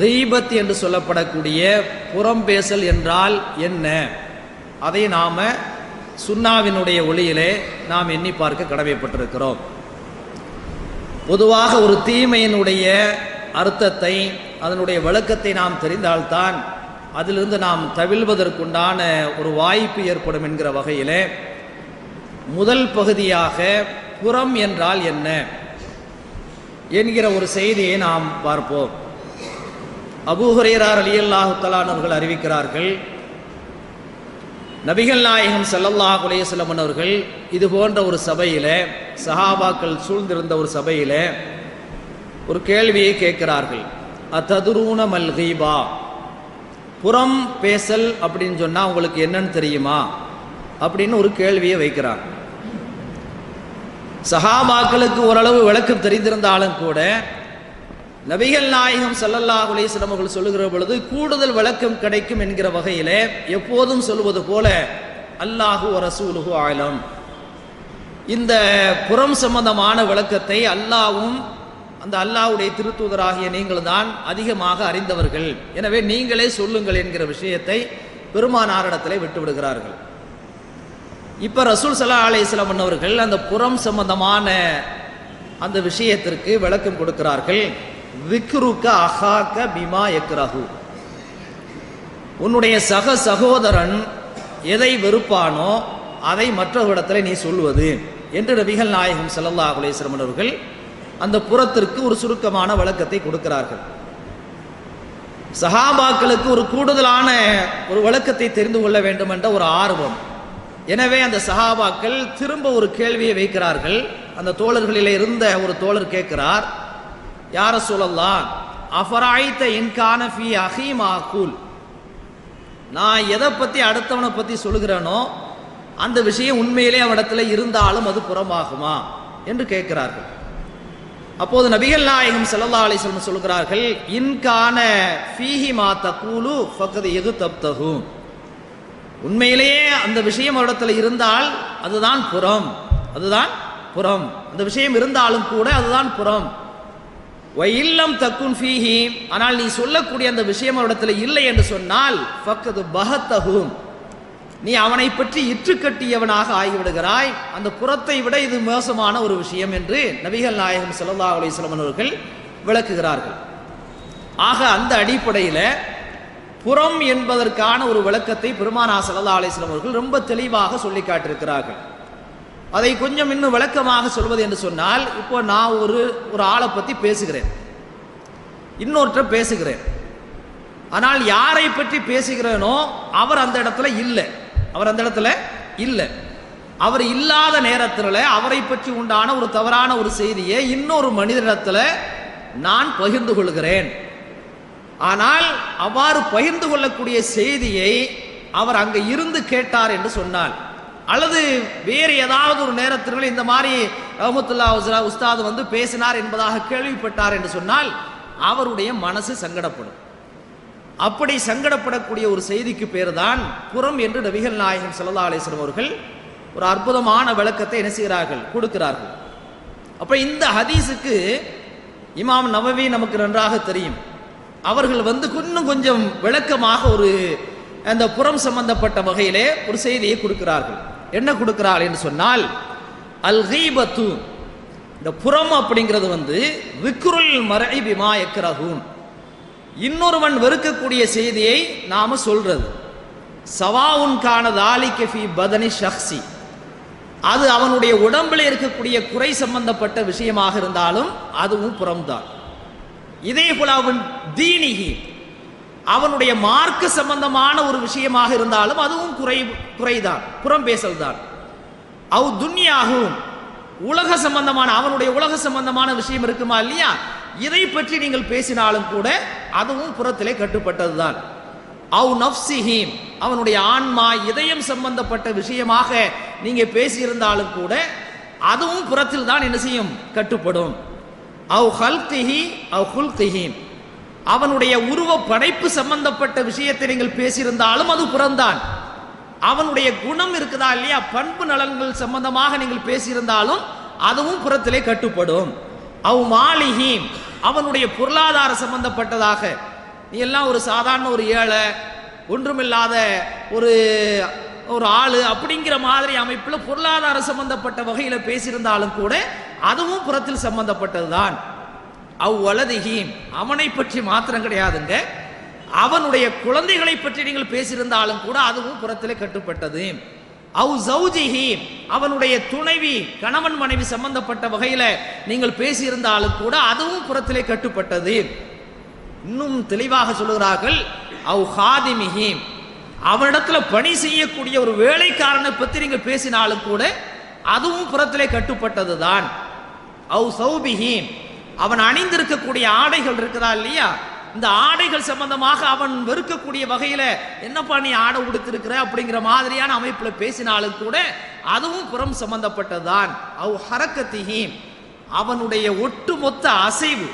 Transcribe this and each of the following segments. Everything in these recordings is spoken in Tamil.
ரீபத் என்று சொல்லப்படக்கூடிய புறம் பேசல் என்றால் என்ன? அதை நாம் சுண்ணாவினுடைய ஒளியிலே நாம் எண்ணி பார்க்க கடமைப்பட்டிருக்கிறோம். பொதுவாக ஒரு தீமையினுடைய அர்த்தத்தை அதனுடைய விளக்கத்தை நாம் தெரிந்தால்தான் அதிலிருந்து நாம் தவிழ்வதற்குண்டான ஒரு வாய்ப்பு ஏற்படும் என்கிற வகையிலே முதல் பகுதியாக புறம் என்றால் என்ன? என்கிற ஒரு செய்தியை நாம் பார்ப்போம். அபூஹுரேரார் அலி அல்லாஹுத்தலான் அவர்கள் அறிவிக்கிறார்கள் நபிகள் நாயகம் ஸல்லல்லாஹு அலைஹி அவர்கள் இது போன்ற ஒரு சபையில் சஹாபாக்கள் சூழ்ந்திருந்த ஒரு சபையில் ஒரு கேள்வியை கேட்கிறார்கள். அத்ததுரூன மல்கீபா புறம் பேசல் அப்படின்னு சொன்னால் உங்களுக்கு என்னன்னு தெரியுமா? அப்படின்னு ஒரு கேள்வியை வைக்கிறாங்க. சஹாபாக்களுக்கு ஓரளவு விளக்கம் தெரிந்திருந்தாலும் கூட நபிகள் நாயகம் சல்லல்லா அலேஸ்லம் அவர்கள் சொல்லுகிற பொழுது கூடுதல் விளக்கம் கிடைக்கும் என்கிற வகையிலே எப்போதும் சொல்வது போல அல்லாஹு ரசூலுஹு ஆலம். இந்த புறம் சம்பந்தமான விளக்கத்தை அல்லாவும் அந்த அல்லாஹ்வுடைய திருத்தூதராகிய நீங்கள் தான் அதிகமாக அறிந்தவர்கள். எனவே நீங்களே சொல்லுங்கள் என்கிற விஷயத்தை பெருமானாரிடத்தில் விட்டு விடுகிறார்கள். இப்போ ரசூல் சல்லா அலைஹிஸ்ஸலாம் அவர்கள் அந்த புறம் சம்பந்தமான அந்த விஷயத்திற்கு விளக்கம் கொடுக்கிறார்கள். விக்ருக்க அஹாக்க பிமா எக்ரஹு உன்னுடைய சக சகோதரன் எதை வெறுப்பானோ அதை மற்றவரிடத்தில் நீ சொல்வது என்று நபிகள் நாயகம் செல்லல்லா குலேஸ்வரமன் அவர்கள் அந்த புறத்திற்கு ஒரு சுருக்கமான விளக்கத்தை கொடுக்கிறார்கள். சஹாபாக்களுக்கு ஒரு கூடுதலான ஒரு விளக்கத்தை தெரிந்து கொள்ள வேண்டும் என்ற ஒரு ஆர்வம். எனவே அந்த சஹாபாக்கள் திரும்ப ஒரு கேள்வியை வைக்கிறார்கள். அந்த தோழர்களில் இருந்த ஒரு தோழர் கேட்கிறார் யார சொல்லலாம் அஃபராய்த்த இன்கான ஃபி அஹீம் ஆகூல் நான் எதை பற்றி அடுத்தவனை பற்றி சொல்லுகிறேனோ அந்த விஷயம் உண்மையிலே அவனிடத்துல இருந்தாலும் அது புறமாகுமா என்று கேட்கிறார்கள். அப்போது நபிகள் நாயகம் செல்லல்லா அலைஹி சொல்கிறார்கள் இன்கான ஃபீஹி மா தக்கூலு ஃபக்கது எது தப்தகும் உண்மையிலேயே அந்த விஷயம் அவரிடத்துல இருந்தால் அதுதான் புறம் அதுதான் புறம். அந்த விஷயம் இருந்தாலும் கூட அதுதான் புறம். இல்லம் தக்குன் ஃபீஹி. ஆனால் நீ சொல்லக்கூடிய அந்த விஷயம் அவரிடத்தில் இல்லை என்று சொன்னால் ஃபக்கது பகத்தகும் நீ அவனை பற்றி இற்று கட்டியவனாக ஆகிவிடுகிறாய். அந்த புறத்தை விட இது மோசமான ஒரு விஷயம் என்று நபிகள் நாயகம் சல்லா அலிஸ்லமன் அவர்கள் விளக்குகிறார்கள். ஆக அந்த அடிப்படையில் புறம் என்பதற்கான ஒரு விளக்கத்தை பெருமானா சல்லா அலைஹி அவர்கள் ரொம்ப தெளிவாக சொல்லி காட்டியிருக்கிறார்கள். அதை கொஞ்சம் இன்னும் விளக்கமாக சொல்வது என்று சொன்னால் இப்போ நான் ஒரு ஒரு ஆளை பற்றி பேசுகிறேன். இன்னொருத்தர் பேசுகிறேன். ஆனால் யாரை பற்றி பேசுகிறேனோ அவர் அந்த இடத்துல இல்லை. அவர் அந்த இடத்துல இல்லை. அவர் இல்லாத நேரத்தில் அவரை பற்றி உண்டான ஒரு தவறான ஒரு செய்தியை இன்னொரு மனிதனிடத்தில் நான் பகிர்ந்து கொள்கிறேன். ஆனால் அவ்வாறு பகிர்ந்து கொள்ளக்கூடிய செய்தியை அவர் அங்கே இருந்து கேட்டார் என்று சொன்னால் அல்லது வேறு ஏதாவது ஒரு நேரத்தில் இந்த மாதிரி ரஹமத்துல்லா உஸ்ரா உஸ்தாத் வந்து பேசினார் என்பதாக கேள்விப்பட்டார் என்று சொன்னால் அவருடைய மனசு சங்கடப்படும். அப்படி சங்கடப்படக்கூடிய ஒரு செய்திக்கு பேர் தான் புறம் என்று நபிகள் நாயகம் சல்லா அலைஹி அவர்கள் ஒரு அற்புதமான விளக்கத்தை என்ன செய்கிறார்கள்? கொடுக்கிறார்கள். அப்ப இந்த ஹதீஸுக்கு இமாம் நவவி நமக்கு நன்றாக தெரியும். அவர்கள் வந்து இன்னும் கொஞ்சம் விளக்கமாக ஒரு அந்த புறம் சம்பந்தப்பட்ட வகையிலே ஒரு செய்தியை கொடுக்கிறார்கள். என்ன கொடுக்கிறாள் என்று சொன்னால் அல் ஹீபத்து இந்த புறம் அப்படிங்கிறது வந்து விக்ருல் மறை பிமா எக்ரஹூன் இன்னொருவன் வெறுக்கக்கூடிய செய்தியை நாம் சொல்றது. சவாவுன் ஆலி தாலிக்க ஃபி பதனி ஷஹ்சி. அது அவனுடைய உடம்பில் இருக்கக்கூடிய குறை சம்பந்தப்பட்ட விஷயமாக இருந்தாலும் அதுவும் புறம்தான். இதே போல அவன் தீனிகி அவனுடைய மார்க்க சம்பந்தமான ஒரு விஷயமாக இருந்தாலும் அதுவும் குறை குறைதான் புறம் பேசல் தான் அவ் துன்யாகவும் உலக சம்பந்தமான அவனுடைய உலக சம்பந்தமான விஷயம் இருக்குமா இல்லையா? இதை பற்றி நீங்கள் பேசினாலும் கூட அதுவும் புறத்திலே கட்டுப்பட்டதுதான். அவ் நப்சிஹீம் அவனுடைய ஆன்மா இதயம் சம்பந்தப்பட்ட விஷயமாக நீங்க பேசியிருந்தாலும் கூட அதுவும் புறத்தில் தான் என்ன செய்யும்? கட்டுப்படும். அவ் ஹல்கிஹி அவ் ஹுல்கிஹீம். அவனுடைய உருவ படைப்பு சம்பந்தப்பட்ட விஷயத்தை நீங்கள் பேசியிருந்தாலும் அது புறந்தான் அவனுடைய குணம் இருக்குதா இல்லையா பண்பு நலன்கள் சம்பந்தமாக நீங்கள் பேசியிருந்தாலும் அதுவும் புறத்திலே கட்டுப்படும். அவ் மாலிஹீம் அவனுடைய பொருளாதார சம்பந்தப்பட்டதாக. நீ எல்லாம் ஒரு சாதாரண ஒரு ஏழை ஒன்றுமில்லாத ஒரு ஒரு ஆள் அப்படிங்கிற மாதிரி அமைப்பில் பொருளாதார சம்பந்தப்பட்ட வகையில் பேசியிருந்தாலும் கூட அதுவும் புறத்தில் சம்பந்தப்பட்டதுதான். அவ்வளதிகீம் அவனை பற்றி மாத்திரம் கிடையாதுங்க. அவனுடைய குழந்தைகளை பற்றி நீங்கள் பேசியிருந்தாலும் கூட அதுவும் புறத்திலே கட்டுப்பட்டது. அவ் ஜௌஜிஹீம் அவனுடைய துணைவி கணவன் மனைவி சம்பந்தப்பட்ட வகையில் நீங்கள் பேசியிருந்தாலும் கூட அதுவும் புறத்திலே கட்டுப்பட்டது. இன்னும் தெளிவாக சொல்லுகிறார்கள் அவ் ஹாதிமிஹி அவனிடத்துல பணி செய்யக்கூடிய ஒரு வேலைக்காரனை பற்றி நீங்கள் பேசினாலும் கூட அதுவும் புறத்திலே கட்டுப்பட்டதுதான். அவ் சௌபிஹீம் அவன் அணிந்திருக்கக்கூடிய ஆடைகள் இருக்குதா இல்லையா? இந்த ஆடைகள் சம்பந்தமாக அவன் வெறுக்கக்கூடிய வகையில என்னப்பா நீ ஆடை உடுத்திருக்கிற? அப்படிங்கிற மாதிரியான அமைப்புல பேசினாலும் கூட அதுவும் புறம் சம்பந்தப்பட்டதுதான். அவ் ஹரக்கத்திஹீம் அவனுடைய ஒட்டுமொத்த அசைவு.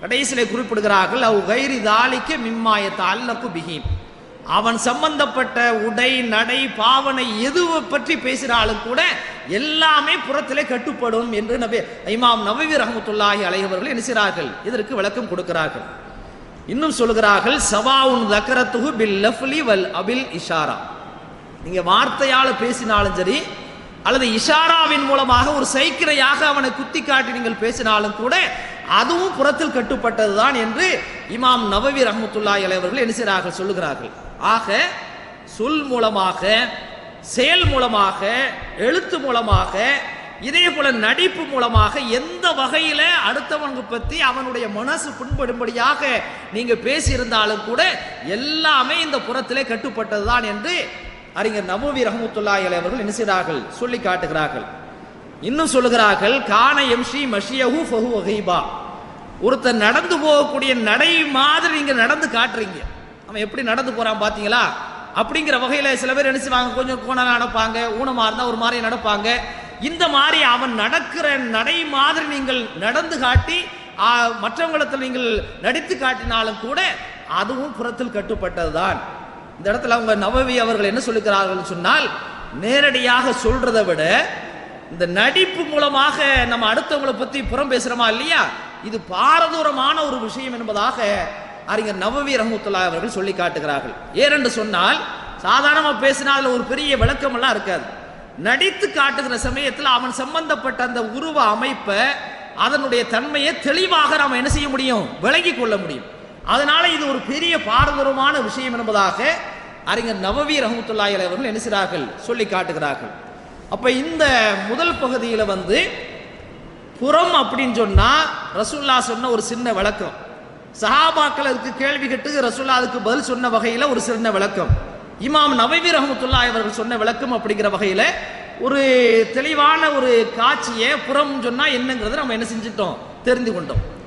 கடைசியில் குறிப்பிடுகிறார்கள் அவ் கைரி தாலிக்க மிம்மாயத்த அல்லக்கு பிஹீம். அவன் சம்பந்தப்பட்ட உடை நடை பாவனை எதுவை பற்றி பேசினாலும் கூட எல்லாமே புறத்திலே கட்டுப்படும் என்று நபி இமாம் நபவி ரஹமத்துல்லாஹி அலைஹவர்கள் என்ன செய்கிறார்கள்? இதற்கு விளக்கம் கொடுக்கிறார்கள். இன்னும் சொல்கிறார்கள் சவாவுன் தக்கரத்துகு பில் லஃப்லி வல் அபில் இஷாரா. நீங்கள் வார்த்தையால் பேசினாலும் சரி அல்லது இஷாராவின் மூலமாக ஒரு சைக்கிரையாக அவனை குத்தி காட்டி நீங்கள் பேசினாலும் கூட அதுவும் புறத்தில் கட்டுப்பட்டதுதான் என்று இமாம் நவவி ரஹமத்துல்லாஹி அலைவர்கள் என்ன செய்கிறார்கள்? சொல்லுகிறார்கள். ஆக சொல் மூலமாக செயல் மூலமாக எழுத்து மூலமாக இதே போல நடிப்பு மூலமாக எந்த வகையில அடுத்தவங்க பத்தி அவனுடைய மனசு புண்படும்படியாக நீங்க பேசியிருந்தாலும் கூட எல்லாமே இந்த புறத்திலே கட்டுப்பட்டதுதான் என்று அறிஞர் நபுவி ரஹமத்துல்லாஹி அலைஹி அவர்கள் என்ன செய்கிறார்கள்? சொல்லி காட்டுகிறார்கள். இன்னும் சொல்லுகிறார்கள் கான எம்ஷி மஷியஹு ஃபஹு வஹீபா ஒருத்தர் நடந்து போகக்கூடிய நடை மாதிரி நீங்க நடந்து காட்டுறீங்க. அவன் எப்படி நடந்து போறான் பாத்தீங்களா? அப்படிங்கிற வகையில சில பேர் என்ன செய்வாங்க? கொஞ்சம் கோணலா நடப்பாங்க ஊனமா இருந்தா ஒரு மாதிரி நடப்பாங்க. இந்த மாதிரி அவன் நடக்கிற நடை மாதிரி நீங்கள் நடந்து காட்டி மற்றவங்களிடத்தில் நீங்கள் நடித்து காட்டினாலும் கூட அதுவும் புறத்தில் கட்டுப்பட்டதுதான். இந்த இடத்துல அவங்க நவவி அவர்கள் என்ன சொல்லுகிறார்கள் சொன்னால் நேரடியாக சொல்றதை விட இந்த நடிப்பு மூலமாக நம்ம அடுத்தவங்களை பத்தி புறம் பேசுறோமா இல்லையா? இது பாரதூரமான ஒரு விஷயம் என்பதாக அறிஞர் நவவி ரஹமத்துல்லா அவர்கள் சொல்லி காட்டுகிறார்கள். ஏனென்று சொன்னால் சாதாரணமாக பேசினா ஒரு பெரிய விளக்கமெல்லாம் இருக்காது. நடித்து காட்டுகிற சமயத்தில் அவன் சம்பந்தப்பட்ட அந்த உருவ அமைப்பை அதனுடைய தன்மையை தெளிவாக நாம் என்ன செய்ய முடியும்? விளங்கி கொள்ள முடியும். அதனால இது ஒரு பெரிய பாரதூரமான விஷயம் என்பதாக அறிஞர் நவவி ரஹமத்துல்லாய் அவர்கள் என்ன செய்கிறார்கள்? சொல்லி காட்டுகிறார்கள். அப்போ இந்த முதல் பகுதியில் வந்து புறம் அப்படின்னு சொன்னால் ரசூல்லா சொன்ன ஒரு சின்ன விளக்கம். சஹாபாக்கள் அதுக்கு கேள்வி கேட்டு ரசுல்லா அதுக்கு பதில் சொன்ன வகையில் ஒரு சின்ன விளக்கம். இமாம் நவீர் ரஹமத்துல்லா அவர்கள் சொன்ன விளக்கம் அப்படிங்கிற வகையில் ஒரு தெளிவான ஒரு காட்சியை புறம் சொன்னால் என்னங்கிறத நம்ம என்ன செஞ்சிட்டோம்? தெரிந்து கொண்டோம்.